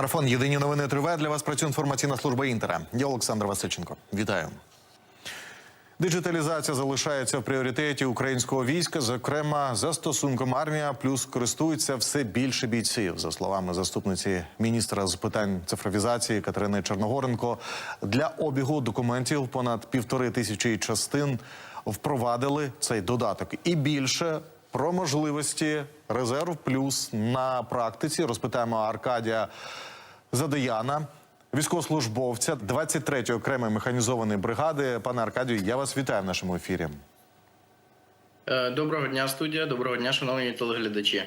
Марафон Єдині новини триває. Для вас працює інформаційна служба Інтера. Я Олександр Васильченко. Вітаю. Диджиталізація залишається в пріоритеті українського війська. Зокрема, застосунком армія плюс користуються все більше бійців. За словами заступниці міністра з питань цифровізації Катерини Чорногоренко, для обігу документів понад півтори тисячі частин впровадили цей додаток. І більше про можливості резерв плюс на практиці розпитаємо Аркадія Задояна. Військовослужбовця 23-ї окремої механізованої бригади. Пане Аркадію, я вас вітаю в нашому ефірі. Е, Доброго дня, студія. Доброго дня, шановні телеглядачі.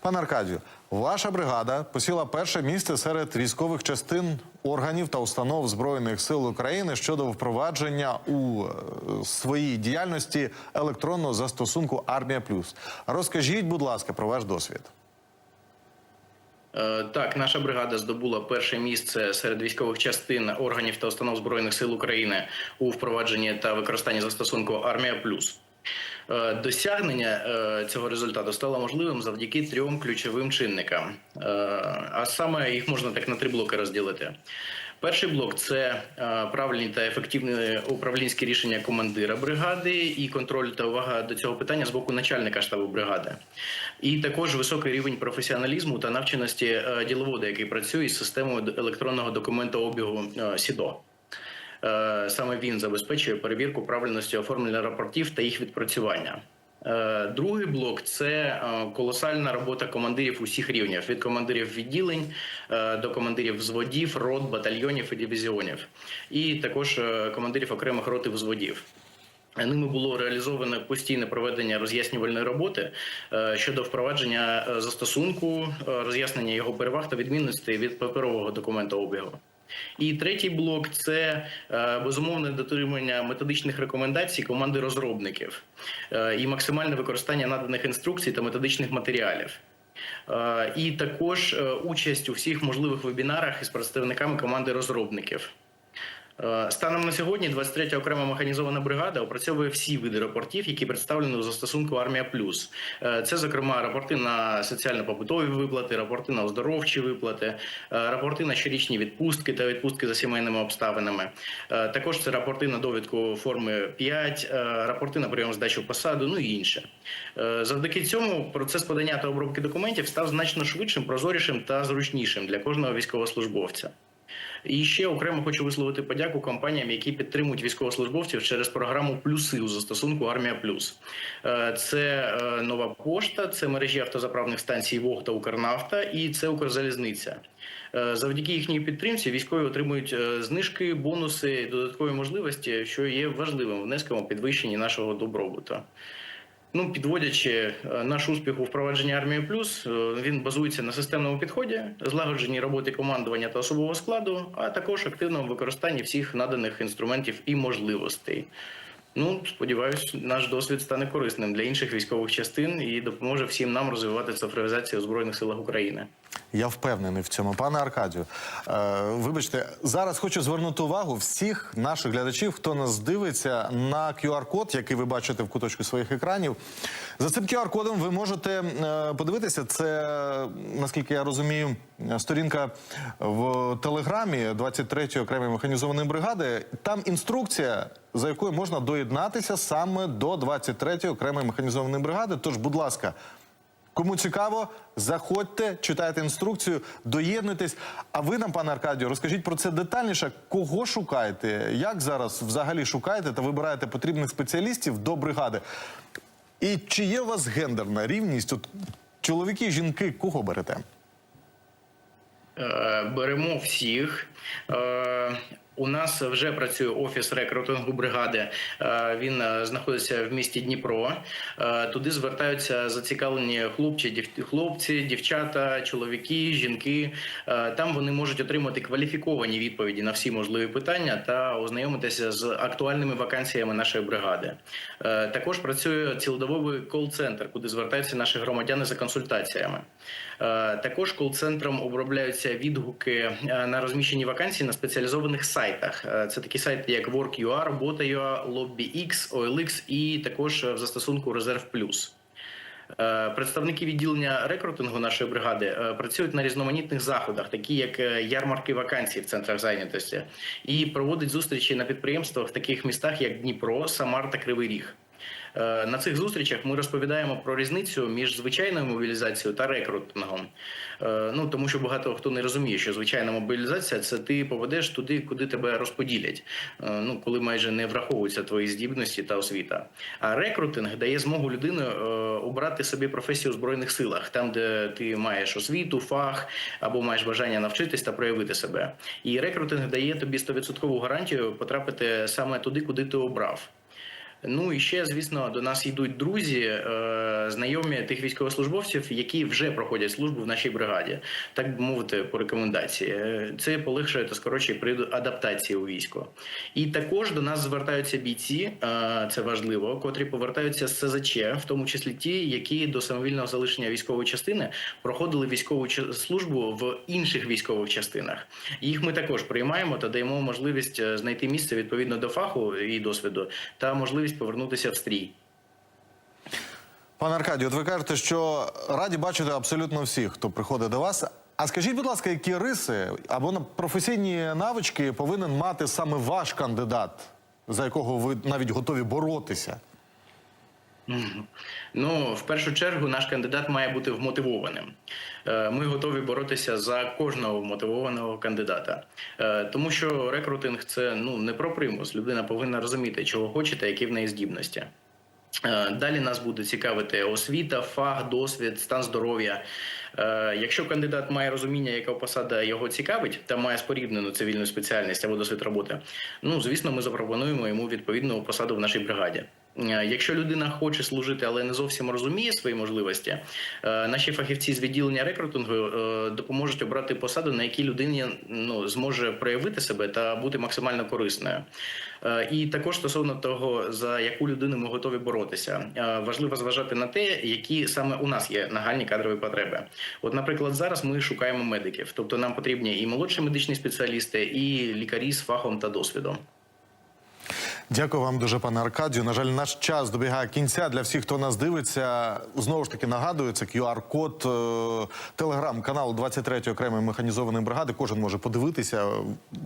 Пане Аркадію, ваша бригада посіла перше місце серед військових частин органів та установ збройних сил України щодо впровадження у е, своїй діяльності електронного застосунку Армія Плюс. Розкажіть, будь ласка, про ваш досвід. Е, Так, наша бригада здобула перше місце серед військових частин органів та установ збройних сил України у впровадженні та використанні застосунку Армія Плюс. Е, Досягнення е, цього результату стало можливим завдяки трьом ключовим чинникам. А саме їх можна так на три блоки розділити. Перший блок це е, правильні та ефективні управлінські рішення командира бригади і контроль та увага до цього питання з боку начальника штабу бригади. І також високий рівень професіоналізму та навченості е, діловода, який працює із системою електронного документообігу е, СІДО. Саме він забезпечує перевірку правильності оформлення рапортів та їх відпрацювання. Е, Другий блок це е, колосальна робота командирів усіх рівнів від командирів відділень е, до командирів взводів, рот, батальйонів і дивізіонів, і також командирів окремих рот і взводів. Ними було реалізовано постійне проведення роз'яснювальної роботи щодо впровадження застосунку, роз'яснення його переваг та відмінностей від паперового документообігу. І третій блок це е, безумовне дотримання методичних рекомендацій команди розробників е, і максимальне використання наданих інструкцій та методичних матеріалів. Е, І також участь у всіх можливих вебінарах із представниками команди розробників. Е, Станом на сьогодні 23 окрема механізована бригада опрацьовує всі види рапортів, які представлені у застосунку Армія Плюс. Е, Це, зокрема, рапорти на соціально-побутові виплати, рапорти на оздоровчі виплати, е, рапорти на щорічні відпустки та відпустки за сімейними обставинами. Також це рапорти на довідку форми 5, е, рапорти на прийом здачу посаду, ну і інше. Завдяки цьому процес подання та обробки документів став значно швидшим, прозорішим та зручнішим для кожного військовослужбовця. І ще окремо хочу висловити подяку компаніям, які підтримують військовослужбовців через програму Плюси у застосунку Армія Плюс. Е, Це е, нова пошта, це мережі автозаправних станцій ВОГ та Укрнафта і це Укрзалізниця. Е, Завдяки їхній підтримці військові отримують знижки, бонуси, додаткові можливості, що є важливим внеском у підвищенні нашого добробуту. Ну, підводячи е, наш успіх у впровадженні армії плюс, е, він базується на системному підході, злагодженій роботі командування та особового складу, а також активному використанні всіх наданих інструментів і можливостей. Ну, сподіваюсь, наш досвід стане корисним для інших військових частин і допоможе всім нам розвивати цифровізацію у збройних силах України. Я впевнений в цьому, пане Аркадію. Е, вибачте, зараз хочу звернути увагу всіх наших глядачів, хто нас дивиться на QR-код, який ви бачите в куточку своїх екранів. За цим QR-кодом ви можете е, подивитися. Це наскільки я розумію, сторінка в телеграмі 23-ї окремої механізованої бригади. Там інструкція, за якою можна доєднатися саме до 23-ї окремої механізованої бригади. Тож, будь ласка. Кому цікаво, заходьте, читайте інструкцію, доєднуйтесь. А ви нам, пане Аркадію, розкажіть про це детальніше. Кого шукаєте? Як зараз взагалі шукаєте та вибираєте потрібних спеціалістів до бригади? І чи є у вас гендерна рівність? От чоловіки, жінки, кого берете? Е, Беремо всіх. Е, У нас вже працює офіс рекрутингу бригади. Е, Він е, знаходиться в місті Дніпро. Туди звертаються зацікавлені хлопці, хлопці, дівчата, чоловіки, жінки. Там вони можуть отримати кваліфіковані відповіді на всі можливі питання та ознайомитися з актуальними вакансіями нашої бригади. Також працює цілодобовий кол-центр, куди звертаються наші громадяни за консультаціями. Також кол-центром обробляються відгуки на розміщені вакансії на спеціалізованих сайтах. Е, Це такі сайти, як Work.ua, Robota.ua, LobbyX, OLX і також в застосунку Резерв Плюс. Е, Представники відділення рекрутингу нашої бригади е, працюють на різноманітних заходах, такі як е, ярмарки вакансій в центрах зайнятості, і проводять зустрічі на підприємствах в таких містах, як Дніпро, Самар та Кривий Ріг. Е, На цих зустрічах ми розповідаємо про різницю між звичайною мобілізацією та рекрутингом. Е, Ну тому що багато хто не розуміє, що звичайна мобілізація це ти поведеш туди, куди тебе розподілять. Е, Ну коли майже не враховуються твої здібності та освіта. А рекрутинг дає змогу людини обрати собі професію у збройних силах, там де ти маєш освіту, фах або маєш бажання навчитись та проявити себе. І рекрутинг дає тобі 100% гарантію потрапити саме туди, куди ти обрав. Ну і ще, звісно, до нас йдуть друзі, е, знайомі тих військовослужбовців, які вже проходять службу в нашій бригаді, так би мовити, по рекомендації. Е, Це полегшує та скорочує при адаптації у військо. І також до нас звертаються бійці, е, це важливо, котрі повертаються з СЗЧ, в тому числі ті, які до самовільного залишення військової частини проходили військову службу в інших військових частинах. Їх ми також приймаємо та даємо можливість знайти місце відповідно до фаху і досвіду та можливість повернутися в стрій. Пане Аркадію, от ви кажете, що раді бачити абсолютно всіх, хто приходить до вас. А скажіть, будь ласка, які риси або професійні навички повинен мати саме ваш кандидат, за якого ви навіть готові боротися? Ну, в першу чергу, наш кандидат має бути вмотивованим. Е, Ми готові боротися за кожного вмотивованого кандидата, Е, тому що рекрутинг це ну не про примус. Людина повинна розуміти, чого хоче та які в неї здібності. Е, Далі нас буде цікавити освіта, фах, досвід, стан здоров'я. Якщо кандидат має розуміння, яка посада його цікавить, та має споріднену цивільну спеціальність або досвід роботи, ну звісно, ми запропонуємо йому відповідну посаду в нашій бригаді. Е, Якщо людина хоче служити, але не зовсім розуміє свої можливості, е, наші фахівці з відділення рекрутингу е, допоможуть обрати посаду, на якій людині ну зможе проявити себе та бути максимально корисною. І також стосовно того, за яку людину ми готові боротися, важливо зважати на те, які саме у нас є нагальні кадрові потреби. От, наприклад, зараз ми шукаємо медиків, тобто нам потрібні і молодші медичні спеціалісти, і лікарі з фахом та досвідом. Дякую вам дуже, пане Аркадію. На жаль, наш час добігає кінця. Для всіх, хто нас дивиться, знову ж таки нагадую, це QR-код е, телеграм-каналу 23-ї окремої механізованої бригади. Кожен може подивитися,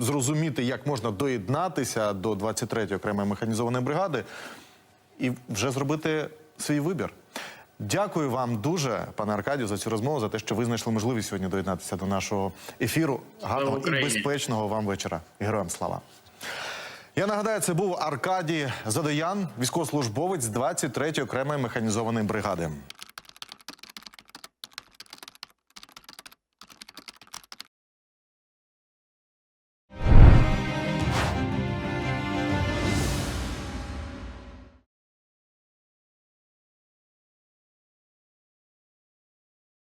зрозуміти, як можна доєднатися до 23-ї окремої механізованої бригади і вже зробити свій вибір. Дякую вам дуже, пане Аркадію, за цю розмову, за те, що ви знайшли можливість сьогодні доєднатися до нашого ефіру. Гарного і безпечного вам вечора. Героям слава. Я нагадаю, це був Аркадій Задоян, військовослужбовець 23-ї окремої механізованої бригади.